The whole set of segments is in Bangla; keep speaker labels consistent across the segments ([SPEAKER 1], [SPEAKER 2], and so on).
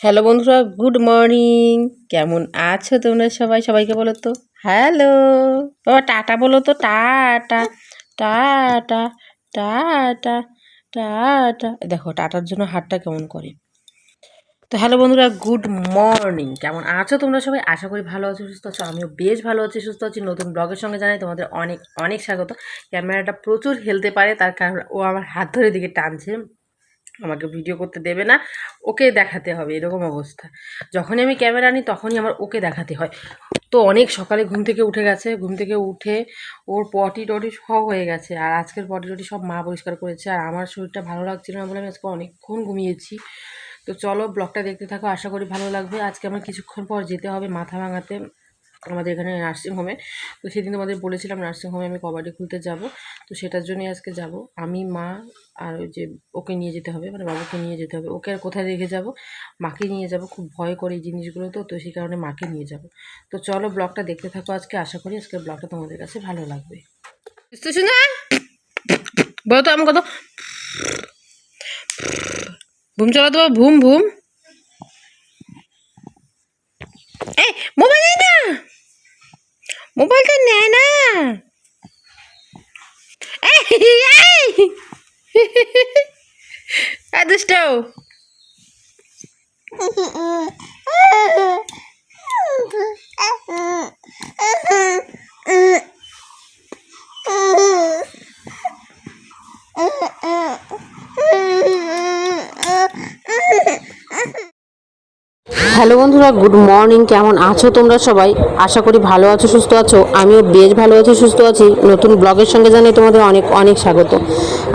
[SPEAKER 1] হ্যালো বন্ধুরা, গুড মর্নিং। কেমন আছো তোমরা সবাই? সবাইকে বলো তো। হ্যালো। বাবা, টাটা বলো তো। Tata tata tata tata. দেখো, টাটার জন্য হাতটা কেমন করে? তো হ্যালো বন্ধুরা, গুড মর্নিং। কেমন আছো তোমরা সবাই? আশা করি ভালো আছো, সুস্থ আছো। আমিও বেশ ভালো আছি, সুস্থ আছি। নতুন ব্লগের সঙ্গে জানাই তোমাদের অনেক অনেক স্বাগত। ক্যামেরাটা প্রচুর হেলতে পারে, তার কারণ ও আমার হাত ধরে দিকে টানছে। আমাকে ভিডিও করতে দেবে না, ওকে দেখাতে হবে, এরকম অবস্থা। যখনই আমি ক্যামেরা আনি, তখনই আমার ওকে দেখাতে হয়। তো অনেক সকালে ঘুম থেকে উঠে গেছে। ঘুম থেকে উঠে ওর পটি টটি সব হয়ে গেছে। আর আজকের পটি টটি সব মা পরিষ্কার করেছে। আর আমার শরীরটা ভালো লাগছিল না বলে আমি আজকে অনেকক্ষণ ঘুমিয়েছি। তো চলো ব্লগটা দেখতে থাকো, আশা করি ভালো লাগবে। আজকে আমার কিছুক্ষণ পর যেতে হবে মাথা ভাঙাতে আমাদের এখানে নার্সিংহোমে। তো সেদিন তোমাদের বলেছিলাম নার্সিংহোমে আমি কবাডি খুলতে যাব। তো সেটার জন্যই আজকে যাব। আমি, মা আর ওই যে ওকে নিয়ে যেতে হবে মানে বাবুকে নিয়ে যেতে হবে। ওকে আর কোথায় রেখে যাব? মাকে নিয়ে যাব। খুব ভয় করে এই জিনিসগুলো তো তো সেই কারণে মাকে নিয়ে যাব। তো চলো ব্লগটা দেখতে থাকো আজকে। আশা করি আজকের ব্লগটা তোমাদের কাছে ভালো লাগবে। বুঝতে শুনে বলো তো আমার কত ঘুম চলো তো ভুম ভুম। এই মোবাইল না। মোবাইলটা নেয় না। দুষ্ট। হ্যালো বন্ধুরা, গুড মর্নিং, কেমন আছো তোমরা সবাই? আশা করি ভালো আছো, সুস্থ আছো। আমিও বেশ ভালো আছি, সুস্থ আছি। নতুন ব্লগের সঙ্গে জানাই তোমাদের অনেক অনেক স্বাগত।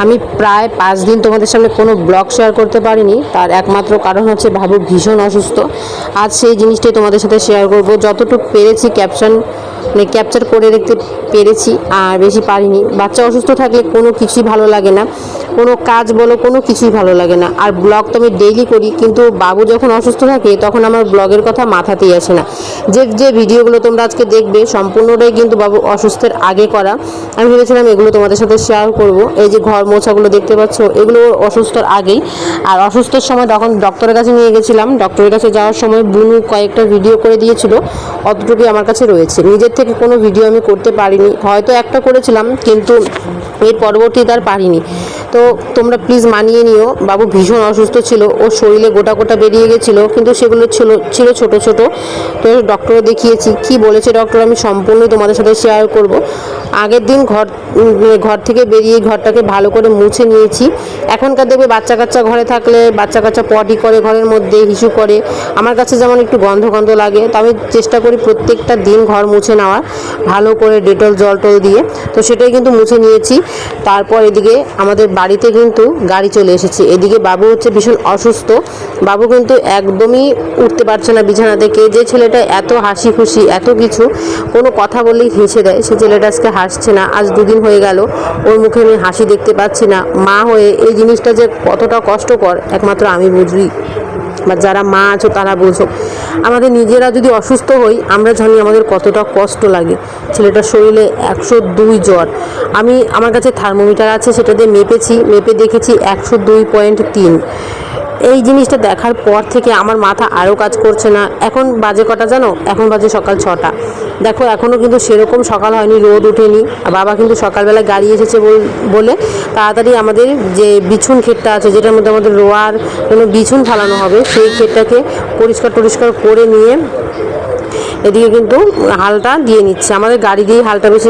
[SPEAKER 1] আমি প্রায় পাঁচ দিন তোমাদের সামনে কোনো ব্লগ শেয়ার করতে পারিনি। তার একমাত্র কারণ হচ্ছে ভাবু ভীষণ অসুস্থ। আজ সেই জিনিসটাই তোমাদের সাথে শেয়ার করব। যতটুকু পেরেছি ক্যাপশন মানে ক্যাপচার করে দেখতে পেরেছি আর বেশি পারিনি। বাচ্চা অসুস্থ থাকলে কোনো কিছুই ভালো লাগে না। কোনো কাজ বলো, কোনো কিছুই ভালো লাগে না। আর ব্লগ তো আমি ডেইলি করি, কিন্তু বাবু যখন অসুস্থ থাকে, তখন আমার ব্লগের কথা মাথাতেই আসে না। যে যে ভিডিওগুলো তোমরা আজকে দেখবে, সম্পূর্ণটাই কিন্তু বাবু অসুস্থের আগে করা। আমি ভেবেছিলাম এগুলো তোমাদের সাথে শেয়ার করব। এই যে ঘর মোছাগুলো দেখতে পাচ্ছ, এগুলো অসুস্থর আগেই। আর অসুস্থর সময় তখন ডক্টরের কাছে নিয়ে গেছিলাম। ডক্টরের কাছে যাওয়ার সময় বুনু কয়েকটা ভিডিও করে দিয়েছিল। অতটুকুই আমার কাছে রয়েছে। নিজের থেকে কোনো ভিডিও আমি করতে পারিনি। হয়তো একটা করেছিলাম কিন্তু এর পরবর্তীতে আর পারিনি। তো তোমরা প্লিজ মানিয়ে নিও। বাবু ভীষণ অসুস্থ ছিল, ওর শরীরে গোটা গোটা বেরিয়ে গেছিল, কিন্তু সেগুলো ছিল ছিল ছোট ছোট। তো ডক্টরও দেখিয়েছি, কি বলেছে ডক্টর আমি সম্পূর্ণ তোমাদের সাথে শেয়ার করব। আগের দিন ঘর ঘর থেকে বেরিয়ে ঘরটাকে ভালো করে মুছে নিয়েছি। এখনকার দেখবে বাচ্চা কাচ্চা ঘরে থাকলে, বাচ্চা কাচ্চা পটি করে ঘরের মধ্যে হিসু করে। আমার কাছে যেমন একটু গন্ধ গন্ধ লাগে, তো আমি চেষ্টা করি প্রত্যেকটা দিন ঘর মুছে নেওয়ার, ভালো করে ডেটল জল টল দিয়ে। তো সেটাই কিন্তু মুছে নিয়েছি। তারপর এদিকে আমাদের বাড়িতে কিন্তু গাড়ি চলে এসেছে। এদিকে বাবু হচ্ছে ভীষণ অসুস্থ। বাবু কিন্তু একদমই উঠতে পারছে না বিছানা থেকে। যে ছেলেটা এত হাসি খুশি এত কিছু, কোনো কথা বললেই হেসে দেয়। সে ছেলেটা আজকে হাসছে না। আজ দুদিন হয়ে গেল, ওর মুখে আমি হাসি দেখতে পাচ্ছি না। মা হয়ে এই জিনিসটা যে কতটা কষ্টকর, একমাত্র আমি বুঝি। বা যারা মা আছো তারা বোঝো আমাদের নিজেরা যদি অসুস্থ হই, আমরা জানি আমাদের কতটা কষ্ট লাগে। ছেলেটার শরীরে একশো দুই জ্বর। আমি, আমার কাছে থার্মোমিটার আছে, সেটা দিয়ে মেপেছি, মেপে দেখেছি একশো দুই পয়েন্ট তিন। এই জিনিসটা দেখার পর থেকে আমার মাথা আরও কাজ করছে না। এখন বাজে কটা জানো? এখন বাজে সকাল ছটা। দেখো এখনও কিন্তু সেরকম সকাল হয়নি, রোদ ওঠেনি। বাবা কিন্তু সকালবেলা গাড়ি এসেছে বলে তাড়াতাড়ি আমাদের যে বিছুন ক্ষেতটা আছে, যেটার মধ্যে আমাদের রোয়ার কোনো বিছুন ফালানো হবে, সেই ক্ষেতটাকে পরিষ্কার টরিষ্কার করে নিয়ে এদিকে কিন্তু হালটা দিয়ে নিচ্ছে। আমাদের গাড়ি দিয়েই হালটা বেশি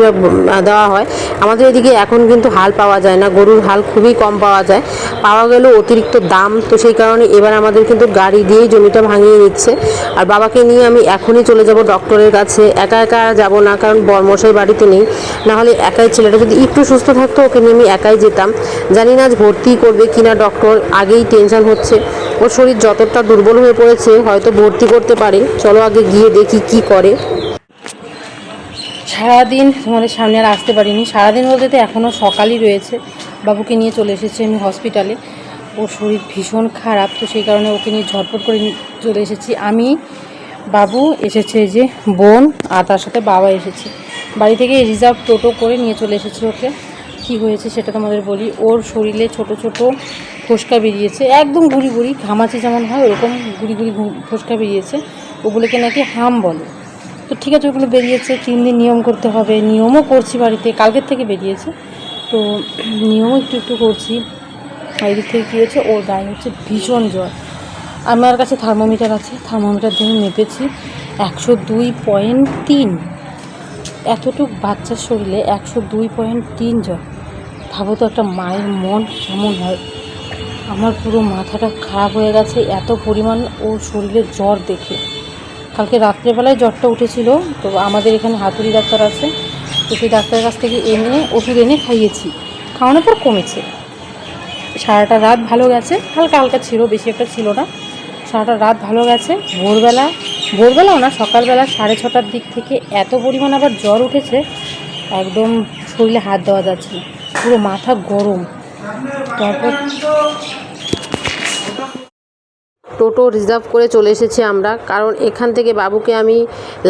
[SPEAKER 1] দেওয়া হয়। আমাদের এদিকে এখন কিন্তু হাল পাওয়া যায় না। গরুর হাল খুবই কম পাওয়া যায়। পাওয়া গেলেও অতিরিক্ত দাম। তো সেই কারণে এবার আমাদের কিন্তু গাড়ি দিয়েই জমিটা ভাঙিয়ে নিচ্ছে। আর বাবাকে নিয়ে আমি এখনই চলে যাব ডক্টরের কাছে। একা একা যাব না, কারণ বর্মশাই বাড়িতে নেই। নাহলে একাই ছেলেটা যদি একটু সুস্থ থাকতো, ওকে নিয়ে আমি একাই যেতাম। জানি না আজ ভর্তি করবে কিনা ডক্টর। আগেই টেনশন হচ্ছে। ওর শরীর যতটা দুর্বল হয়ে পড়েছে, হয়তো ভর্তি করতে পারে। চলো আগে গিয়ে দেখি কি করে? সারাদিন তোমাদের সামনে আর আসতে পারিনি। সারাদিন বলতে তো এখনও সকালই রয়েছে। বাবুকে নিয়ে চলে এসেছি আমি হসপিটালে ওর শরীর ভীষণ খারাপ, তো সেই কারণে ওকে নিয়ে ঝটপট করে চলে এসেছি। আমি, বাবু এসেছে যে বোন, আর তার সাথে বাবা এসেছে। বাড়ি থেকে রিজার্ভ টোটো করে নিয়ে চলে এসেছি ওকে। কী হয়েছে সেটা তোমাদের বলি, ওর শরীরে ছোট ছোট ফোসকা বেরিয়েছে। একদম গুড়ি গুড়ি, ঘামাচি যেমন হয়, ওরকম গুড়ি গুড়ি ঘু- ফোসকা বেরিয়েছে। ওগুলোকে নাকি হাম বলে। তো ঠিক আছে, ওগুলো বেরিয়েছে, তিন দিন নিয়ম করতে হবে। নিয়মও করছি বাড়িতে, কালকের থেকে বেরিয়েছে। তো নিয়মও একটু একটু করছি। এদিক থেকে কী হয়েছে? ওর গায়ে হচ্ছে ভীষণ জ্বর। আমার কাছে থার্মোমিটার আছে, থার্মোমিটার দিয়ে মেপেছি। একশো দুই পয়েন্ট তিন। এতটুক বাচ্চার শরীরে একশো দুই পয়েন্ট তিন জ্বর। ভাবো তো একটা মায়ের মন কেমন হয়। আমার পুরো মাথাটা খারাপ হয়ে গেছে, এত পরিমাণ ওর শরীরে জ্বর দেখে। কালকে রাত্রেবেলায় জ্বরটা উঠেছিল, তো আমাদের এখানে হাতুড়ি ডাক্তার আছে, তো সেই ডাক্তারের কাছ থেকে এনে, ওষুধ এনে খাইয়েছি। খাওয়ানোর পর কমেছে। সারাটা রাত ভালো গেছে, হালকা হালকা ছিল, বেশি একটা ছিল না। সারাটা রাত ভালো গেছে, ভোরবেলা, ভোরবেলাও না, সকালবেলা সাড়ে ছটার দিক থেকে এত পরিমাণ আবার জ্বর উঠেছে, একদম শরীরে হাত দেওয়া যাচ্ছে পুরো মাথা গরম। তারপর টোটো রিজার্ভ করে চলে এসেছি আমরা। কারণ এখান থেকে বাবুকে আমি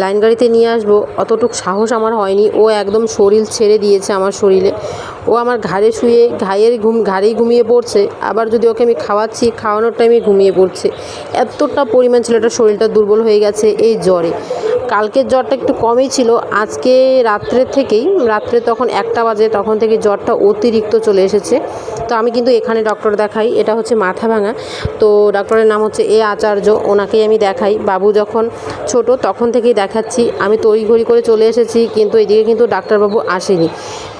[SPEAKER 1] লাইন গাড়িতে নিয়ে আসব। অতটুক সাহস আমার হয়নি। ও একদম শরীর ছেড়ে দিয়েছে আমার শরীরে। ও আমার ঘাড়ে শুয়ে ঘায়ের ঘুম, ঘাড়েই ঘুমিয়ে পড়ছে। আবার যদি ওকে আমি খাওয়াচ্ছি, খাওয়ানোর টাইমে ঘুমিয়ে পড়ছে। এতটা পরিমাণ ছেলেটার শরীরটা দুর্বল হয়ে গেছে এই জ্বরে। কালকের জ্বরটা একটু কমই ছিল। আজকে রাত্রের থেকেই, রাত্রে তখন একটা বাজে, তখন থেকে জ্বরটা অতিরিক্ত চলে এসেছে। তো আমি কিন্তু এখানে ডক্টর দেখাই। এটা হচ্ছে মাথা ভাঙা। তো ডক্টরের নাম হচ্ছে এ আচার্য। ওনাকেই আমি দেখাই। বাবু যখন ছোট, তখন থেকেই দেখাচ্ছি। আমি তড়িঘড়ি করে চলে এসেছি, কিন্তু এদিকে কিন্তু ডাক্তারবাবু আসেনি।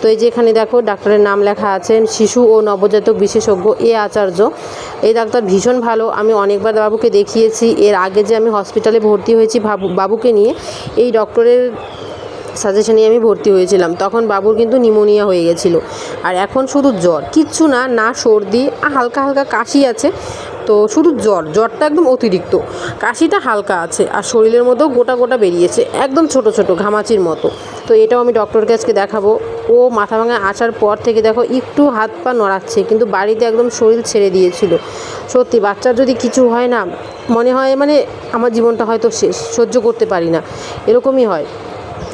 [SPEAKER 1] তো এই যে এখানে দেখো, ডাক্তারের নাম লেখা আছেন শিশু ও নবজাতক বিশেষজ্ঞ এ আচার্য। এই ডাক্তার ভীষণ ভালো, আমি অনেকবার বাবুকে দেখিয়েছি, এর আগে যে আমি হসপিটালে ভর্তি হয়েছি বাবু বাবুকে নিয়ে, এই ডক্টরের সাজেশনে আমি ভর্তি হয়েছিলাম। তখন বাবুর কিন্তু নিমোনিয়া হয়ে গেছিল। আর এখন শুধু জ্বর, কিচ্ছু না না সর্দি হালকা হালকা কাশি আছে। তো শুধু জ্বর, জ্বরটা একদম অতিরিক্ত। কাশিটা হালকা আছে, আর শরীরের মধ্যেও গোটা গোটা বেরিয়েছে, একদম ছোট ছোট, ঘামাচির মতো। তো এটাও আমি ডক্টরকে আজকে দেখাবো। ও মাথা ভাঙা আসার পর থেকে দেখো একটু হাত পা নড়াচ্ছে, কিন্তু বাড়িতে একদম শরীর ছেড়ে দিয়েছিল। সত্যি, বাচ্চার যদি কিছু হয় না, মনে হয় মানে আমার জীবনটা হয়তো শেষ সহ্য করতে পারি না। এরকমই হয়।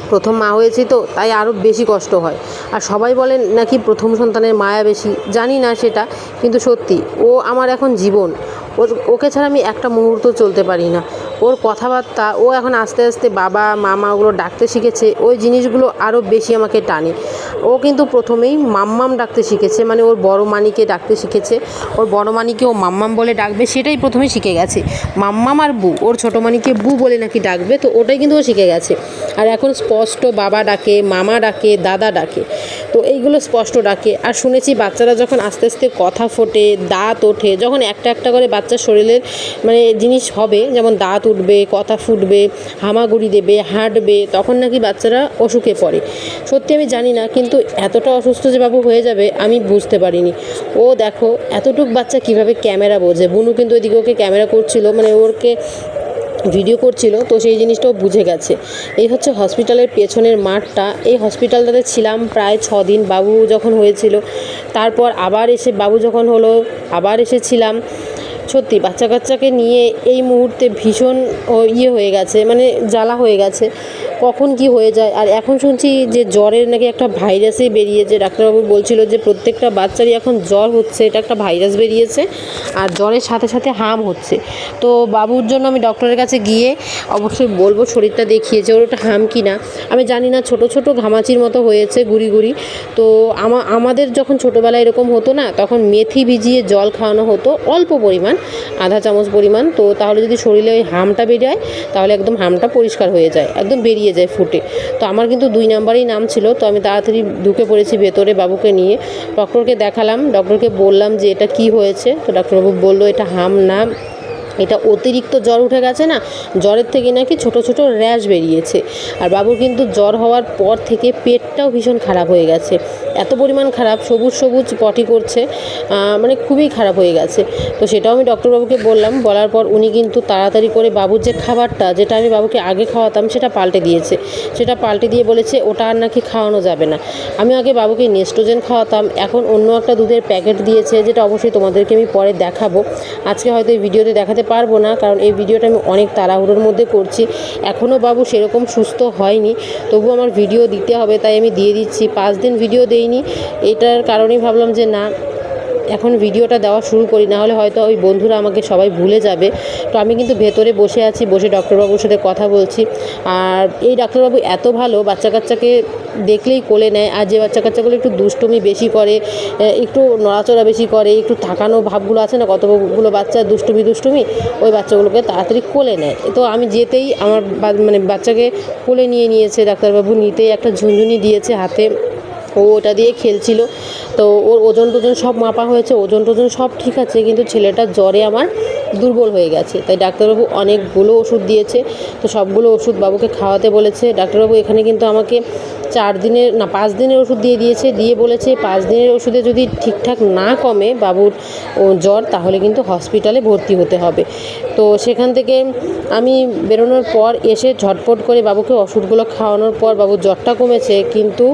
[SPEAKER 1] প্রথম মা হয়েছি তো, তাই আরও বেশি কষ্ট হয়। আর সবাই বলেন নাকি প্রথম সন্তানের মায়া বেশি? জানি না সেটা, কিন্তু সত্যি, ও আমার এখন জীবন। ও ওকে ছাড়া আমি একটা মুহূর্ত চলতে পারি না। ওর কথাবার্তা, ও এখন আস্তে আস্তে বাবা, মামা ওগুলো ডাকতে শিখেছে। ওই জিনিসগুলো আরও বেশি আমাকে টানে। ও কিন্তু প্রথমেই মাম্মাম ডাকতে শিখেছে মানে ওর বড় মানিকে ডাকতে শিখেছে। ওর বড় মানিকে ও মাম্মাম বলে ডাকবে, সেটাই প্রথমে শিখে গেছে। মাম্মাম আর বু, ওর ছোটো মানিকে বু বলে নাকি ডাকবে, তো ওটাই কিন্তু ও শিখে গেছে। আর এখন স্পষ্ট বাবা ডাকে, মামা ডাকে, দাদা ডাকে। তো এইগুলো স্পষ্ট ডাকে। আর শুনেছি বাচ্চারা যখন আস্তে আস্তে কথা ফোটে, দাঁত ওঠে, যখন একটা একটা করে বাচ্চার শরীরের মানে জিনিস হবে, যেমন দাঁত উঠবে, কথা ফুটবে, হামাগুড়ি দেবে, হাঁটবে, তখন নাকি বাচ্চারা অসুখে পড়ে। সত্যি আমি জানি না, কিন্তু এতটা অসুস্থ যে বাবু হয়ে যাবে, আমি বুঝতে পারিনি। ও দেখো, এতটুক বাচ্চা কীভাবে ক্যামেরা বোঝে? বুনু কিন্তু ওইদিকে ওকে ক্যামেরা করছিল মানে ওরকে ভিডিও করছিল, তো সেই জিনিসটাও বুঝে গেছে। এই হচ্ছে হসপিটালের পেছনের মাঠটা। এই হসপিটালটাতে ছিলাম প্রায় ছ দিন। বাবু যখন হয়েছিল, তারপর আবার এসে, বাবু যখন হলো, আবার এসেছিলাম। সত্যি বাচ্চা কাচ্চাকে নিয়ে এই মুহূর্তে ভীষণ ইয়ে হয়ে গেছে মানে জ্বালা হয়ে গেছে। কখন কি হয়ে যায়? আর এখন শুনছি যে জ্বরের নাকি একটা ভাইরাসই বেরিয়েছে। ডাক্তারবাবু বলছিল যে প্রত্যেকটা বাচ্চারই এখন জ্বর হচ্ছে, এটা একটা ভাইরাস বেরিয়েছে আর জ্বরের সাথে সাথে হাম হচ্ছে। তো বাবুর জন্য আমি ডক্টরের কাছে গিয়ে অবশ্যই বলব, শরীরটা দেখিয়েছে ওর ওটা হাম কি না। আমি জানি না, ছোট ছোট ঘামাচির মতো হয়েছে গুড়ি গুড়ি। তো আমা, আমাদের যখন ছোটোবেলায় এরকম হতো না, তখন মেথি ভিজিয়ে জল খাওয়ানো হতো অল্প পরিমাণ। আধা চামচ পরিমাণ। তো তাহলে যদি শরীরে ওই হামটা বেরিয়ে তাহলে একদম হামটা পরিষ্কার হয়ে যায়, একদম বেরিয়ে যায় ফুটে। তো আমার কিন্তু দুই নাম্বারেই নাম ছিল, তো আমি তাড়াতাড়ি ঢুকে পড়েছি ভেতরে বাবুকে নিয়ে। ডক্টরকে দেখালাম, ডক্টরকে বললাম যে এটা কি হয়েছে? তো ডাক্তারবাবু বলল, এটা হাম না। এটা অতিরিক্ত জ্বর উঠে গেছে না? জ্বরের থেকে নাকি ছোট ছোট র্যাশ বেরিয়েছে। আর বাবুর কিন্তু জ্বর হওয়ার পর থেকে পেটটাও ভীষণ খারাপ হয়ে গেছে। এত পরিমাণ খারাপ, সবুজ সবুজ পটি করছে মানে খুবই খারাপ হয়ে গেছে। তো সেটাও আমি ডক্টরবাবুকে বললাম, বলার পর উনি কিন্তু তাড়াতাড়ি করে বাবুর যে খাবারটা, যেটা আমি বাবুকে আগে খাওয়াতাম, সেটা পাল্টে দিয়েছে। সেটা পাল্টে দিয়ে বলেছে, ওটা আর নাকি খাওয়ানো যাবে না। আমি আগে বাবুকে নেস্ট্রোজেন খাওয়াতাম, এখন অন্য একটা দুধের প্যাকেট দিয়েছে, যেটা অবশ্যই তোমাদেরকে আমি পরে দেখাবো। আজকে হয়তো এই ভিডিওতে দেখাতে পারব না, কারণ এই ভিডিওটা আমি অনেক তাড়াহুড়োর মধ্যে করছি। এখনও বাবু সেরকম সুস্থ হয়নি, তবু আমার ভিডিও দিতে হবে, তাই আমি দিয়ে দিচ্ছি। পাঁচ দিন ভিডিও দেইনি, এটার কারণেই ভাবলাম যে না এখন ভিডিওটা দেওয়া শুরু করি, না হলে হয়তো ওই বন্ধুরা আমাকে সবাই ভুলে যাবে। তো আমি কিন্তু ভেতরে বসে আছি, বসে ডক্টরবাবুর সাথে কথা বলছি। আর এই ডাক্তারবাবু এত ভালো বাচ্চা কাচ্চাকে দেখলেই কোলে নেয়, আর যে বাচ্চা কাচ্চাগুলো একটু দুষ্টুমি বেশি করে একটু নড়াচড়া বেশি করে, একটু থাকানো ভাবগুলো আছে না, কতগুলো বাচ্চা দুষ্টুমি দুষ্টুমি, ওই বাচ্চাগুলোকে তাড়াতাড়ি কোলে নেয়। তো আমি যেতেই আমার মানে বাচ্চাকে কোলে নিয়ে নিয়েছে ডাক্তারবাবু, নিতেই একটা ঝুনঝুনি দিয়েছে হাতে। ও ওটা দিয়ে খেলছিল। তো ওর ওজন টোজন সব মাপা হয়েছে, ওজন টোজন সব ঠিক আছে, কিন্তু ছেলেটার জ্বরে আমার দুর্বল হয়ে গেছে। তাই ডাক্তারবাবু অনেকগুলো ওষুধ দিয়েছে। তো সবগুলো ওষুধ বাবুকে খাওয়াতে বলেছে। ডাক্তারবাবু এখানে কিন্তু আমাকে চার দিনের, না, পাঁচ দিনের ওষুধ দিয়ে দিয়েছে। দিয়ে বলেছে পাঁচ দিনের ওষুধে যদি ঠিকঠাক না কমে বাবুর জ্বর, তাহলে কিন্তু হসপিটালে ভর্তি হতে হবে। তো সেখান থেকে আমি বেরোনোর পর এসে ঝটপট করে বাবুকে ওষুধগুলো খাওয়ানোর পর বাবুর জ্বরটা কমেছে, কিন্তু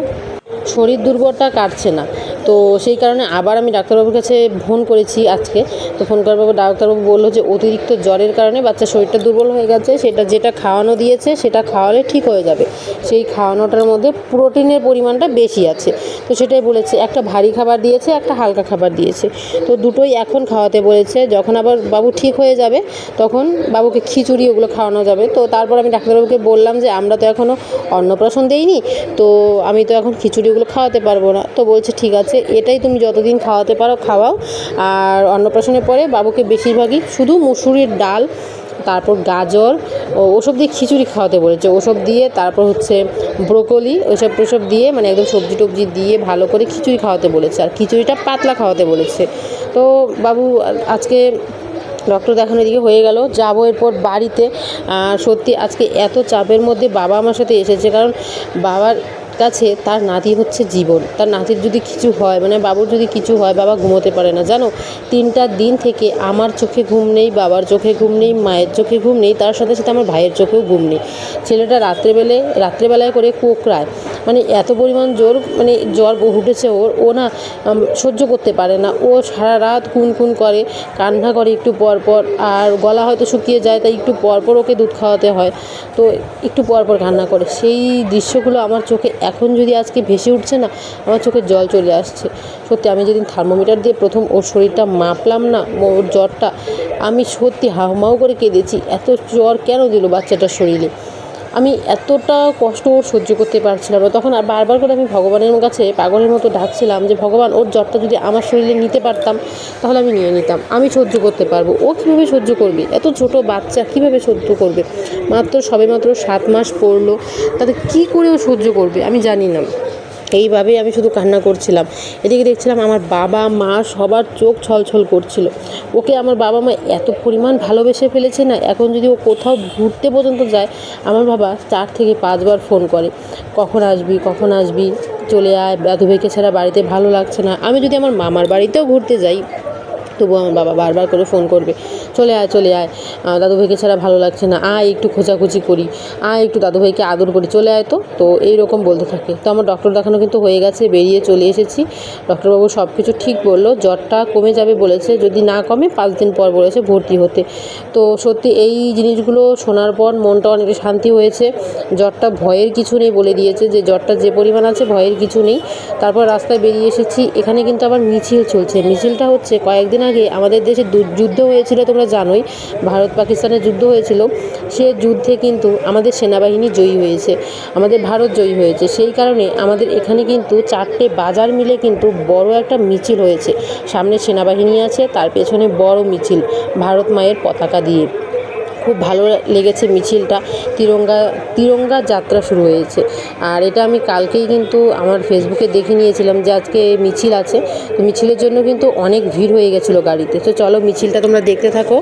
[SPEAKER 1] শরীর দুর্বলটা কাটছে না। তো সেই কারণে আবার আমি ডাক্তারবাবুর কাছে ফোন করেছি আজকে। তো ফোন করার পর ডাক্তারবাবু বলল যে অতিরিক্ত জ্বরের কারণে বাচ্চার শরীরটা দুর্বল হয়ে গেছে, সেটা যেটা খাওয়ানো দিয়েছে সেটা খাওয়ালে ঠিক হয়ে যাবে। সেই খাওয়ানোটার মধ্যে প্রোটিনের পরিমাণটা বেশি আছে। তো সেটাই বলেছে, একটা ভারী খাবার দিয়েছে, একটা হালকা খাবার দিয়েছে। তো দুটোই এখন খাওয়াতে বলেছে, যখন আবার বাবু ঠিক হয়ে যাবে তখন বাবুকে খিচুড়ি ওগুলো খাওয়ানো যাবে। তো তারপর আমি ডাক্তারবাবুকে বললাম যে, আমরা তো এখনও অন্নপ্রাশন দেইনি, তো আমি তো এখন খিচুড়ি ওগুলো খাওয়াতে পারব না। তো বলছে, ঠিক আছে। এটাই তুমি যতদিন খাওয়াতে পারো, খাওয়াও। আর অন্নপ্রাশনের পরে বাবুকে বেশিরভাগই শুধু মুসুরির ডাল, তারপর গাজর, ও ওসব দিয়ে খিচুড়ি খাওয়াতে বলেছে। ওসব দিয়ে তারপর হচ্ছে ব্রোকলি, ওইসব টোসব দিয়ে মানে একদম সবজি টবজি দিয়ে ভালো করে খিচুড়ি খাওয়াতে বলেছে। আর খিচুড়িটা পাতলা খাওয়াতে বলেছে। তো বাবু, আজকে ডক্টর দেখানো দিকে হয়ে গেল। যাব এরপর বাড়িতে। সত্যি আজকে এত চাপের মধ্যে বাবা আমার সাথে এসেছে। কারণ বাবার কাছে তার নাতি হচ্ছে জীবন। তার নাতির যদি কিছু হয় মানে বাবুর যদি কিছু হয়, বাবা ঘুমোতে পারে না। জানো, তিনটা দিন থেকে আমার চোখে ঘুম নেই, বাবার চোখে ঘুম নেই, মায়ের চোখে ঘুম নেই, তার সাথে সাথে আমার ভাইয়ের চোখেও ঘুম নেই। ছেলেটা রাত্রেবেলায় রাত্রেবেলায় করে কোকড়ায়। মানে এত পরিমাণ জোর মানে জ্বর উঠেছে ওর। ও না সহ্য করতে পারে না। ও সারা রাত খুন করে, কান্না করে একটু পর পর, আর গলা হয়তো শুকিয়ে যায়, তাই একটু পর পর ওকে দুধ খাওয়াতে হয়। তো একটু পর পর কান্না করে। সেই দৃশ্যগুলো আমার চোখে এখন যদি আজকে ভেসে উঠছে না, আমার চোখে জল চলে আসছে। সত্যি, আমি যেদিন থার্মোমিটার দিয়ে প্রথম ওর শরীরটা মাপলাম না ওর জ্বরটা, আমি সত্যি হাউমাউ করে কেঁদেছি। এত জ্বর কেন দিল বাচ্চাটার শরীরে? আমি এতটা কষ্ট সহ্য করতে পারছিলাম না। তখন আর বারবার করে আমি ভগবানের কাছে পাগলের মতো ডাকছিলাম যে, ভগবান, ওর জ্বরটা যদি আমার শরীরে নিতে পারতাম, তাহলে আমি নিয়ে নিতাম। আমি সহ্য করতে পারব। ও কীভাবে সহ্য করবে? এত ছোট বাচ্চা কীভাবে সহ্য করবে? মাত্র সবে মাত্র সাত মাস পড়ল। তাতে কী করে ও সহ্য করবে আমি জানি না। এইভাবেই আমি শুধু কান্না করছিলাম। এদিকে দেখছিলাম আমার বাবা, মা সবার চোখ ছলছল করছিল। ওকে আমার বাবা মা এত পরিমাণ ভালোবেসে ফেলেছে না, এখন যদি ও কোথাও ঘুরতে পর্যন্ত যায়, আমার বাবা চার থেকে পাঁচবার ফোন করে, কখন আসবি কখন আসবি? চলে আয় দাদু ভাইকে ছাড়া বাড়িতে ভালো লাগছে না। আমি যদি আমার মামার বাড়িতেও ঘুরতে যাই, তবুও আমার বাবা বারবার করে ফোন করবে। চলে আয় চলে আয়। আহ, দাদুভাইকে ছাড়া ভালো লাগছে না। আয় একটু খোঁজাখুঁজি করি। আয় একটু দাদুভাইকে আদর করি। চলে আয় তো। তো এই রকম বলতে থাকে। তো আমার ডক্টর দেখানো কিন্তু হয়ে গেছে বেরিয়ে চলে এসেছি। ডক্টরবাবু সব কিছু ঠিক বলল। জ্বরটা কমে যাবে বলেছে যদি না কমে পাঁচ দিন পর বলেছে ভর্তি হতে। তো সত্যি এই জিনিসগুলো শোনার পর মনটা অনেকটা শান্তি হয়েছে। জ্বরটা ভয়ের কিছু নেই বলে দিয়েছে যে জ্বরটা যে পরিমাণ আছে ভয়ের কিছু নেই। তারপর রাস্তায় বেরিয়ে এসেছি। এখানে কিন্তু আবার মিছিল চলছে। মিছিলটা হচ্ছে কয়েকদিন আগে আমাদের দেশে যুদ্ধ হয়েছিল তোমরা জানোই, ভারত পাকিস্তানের যুদ্ধ হয়েছিল। সে যুদ্ধে কিন্তু আমাদের সেনাবাহিনী জয়ী হয়েছে, আমাদের ভারত জয়ী হয়েছে। সেই কারণে আমাদের এখানে কিন্তু চারটে বাজার মিলে কিন্তু বড় একটা মিছিল হয়েছে। সামনে সেনাবাহিনী আছে, তার পেছনে বড় মিছিল, ভারত মায়ের পতাকা দিয়ে। খুব ভালো লেগেছে মিছিলটা। তিরঙ্গা তিরঙ্গা যাত্রা শুরু হয়েছে। আর এটা আমি কালকেই কিন্তু আমার ফেসবুকে দেখে নিয়েছিলাম যে আজকে মিছিল আছে। তো মিছিলের জন্য কিন্তু অনেক ভিড় হয়ে গেছিল গাড়িতে। তো চলো মিছিলটা তোমরা দেখতে থাকো।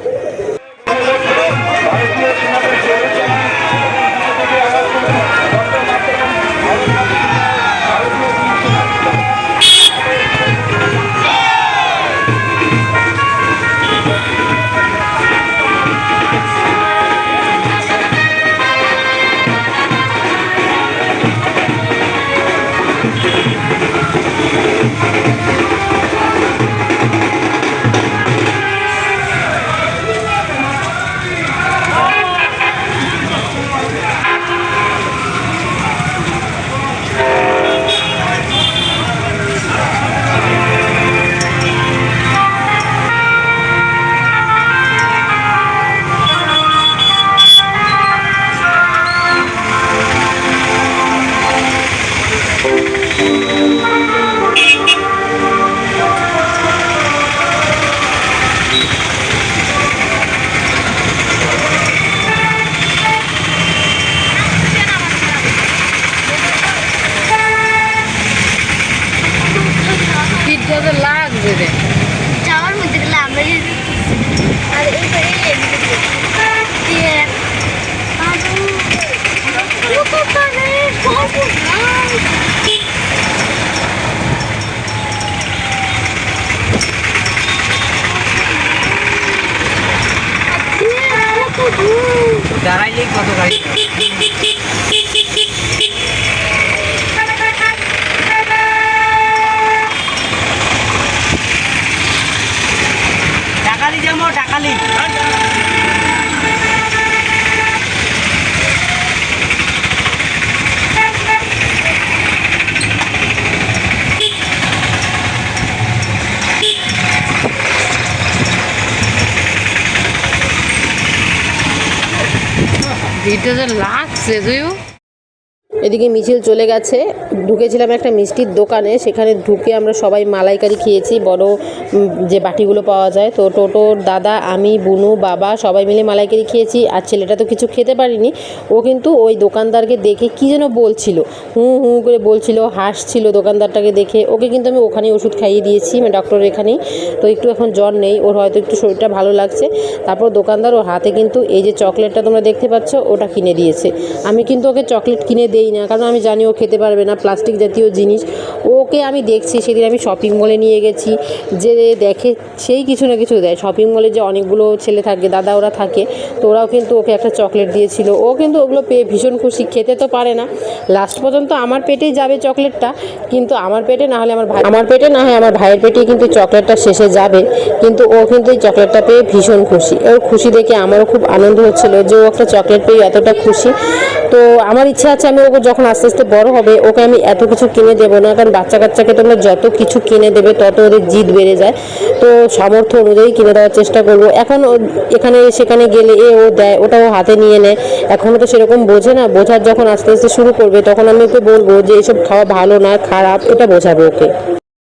[SPEAKER 1] ভিড়টা যে লাগছে তুইও এদিকে মিছিল চলে গেছে। ঢুকেছিলাম একটা মিষ্টির দোকানে, সেখানে ঢুকে আমরা সবাই মালাইকারি খেয়েছি, বড় যে বাটিগুলো পাওয়া যায়। তো টোটোর দাদা, আমি, বুনু, বাবা, সবাই মিলে মালাইকারি খেয়েছি, আর ছেলেটা তো কিছু খেতে পারিনি। ও কিন্তু ওই দোকানদারকে দেখে কী যেন বলছিল, হুঁ হুঁ করে বলছিল, হাসছিল দোকানদারটাকে দেখে। ওকে কিন্তু আমি ওখানেই ওষুধ খাইয়ে দিয়েছি মানে ডক্টরের এখানেই। তো একটু এখন জ্বর নেই, ওর হয়তো একটু শরীরটা ভালো লাগছে। তারপর দোকানদার ওর হাতে কিন্তু এই যে চকলেটটা তোমরা দেখতে পাচ্ছ, ওটা কিনে দিয়েছে। আমি কিন্তু ওকে চকলেট কিনে দেই না। কারণ আমি জানি ও খেতে পারবে না প্লাস্টিক জাতীয় জিনিস। ওকে আমি দেখছি, সেদিন আমি শপিং মলে নিয়ে গেছি, যে দেখে, সেই কিছু না কিছু দেয়। শপিং মলে যে অনেকগুলো ছেলে থাকে, দাদা ওরা থাকে, তো ওরাও কিন্তু ওকে একটা চকলেট দিয়েছিল। ও কিন্তু ওগুলো পেয়ে ভীষণ খুশি, খেতে তো পারে না। লাস্ট পর্যন্ত আমার পেটেই যাবে চকলেটটা কিন্তু আমার পেটে না হলে আমার ভাই আমার পেটে না হয় আমার ভাইয়ের পেটেই কিন্তু চকলেটটা শেষে যাবে। কিন্তু ও কিন্তু এই চকলেটটা পেয়ে ভীষণ খুশি। ওর খুশি দেখে আমারও খুব আনন্দ হচ্ছিল যে ও একটা চকলেট পেয়ে এতটা খুশি। তো আমার ইচ্ছা আছে আমি ওকে যখন আস্তে আস্তে বড় হবে, ওকে আমি এত কিছু কিনে দেবো না, কারণ বাচ্চা কাচ্চাকে তোমরা যত কিছু কিনে দেবে, তত ওদের জিদ বেড়ে যায়। তো সামর্থ্য অনুযায়ী কিনে দেওয়ার চেষ্টা করব। এখন এখানে, সেখানে গেলে এ ও দেয় ওটা ও হাতে নিয়ে নেয়। এখনও তো সেরকম বোঝে না, বোঝার যখন আস্তে আস্তে শুরু করবে, তখন আমি ওকে বলব যে, এসব খাওয়া ভালো না, খারাপ, এটা বোঝাবো ওকে।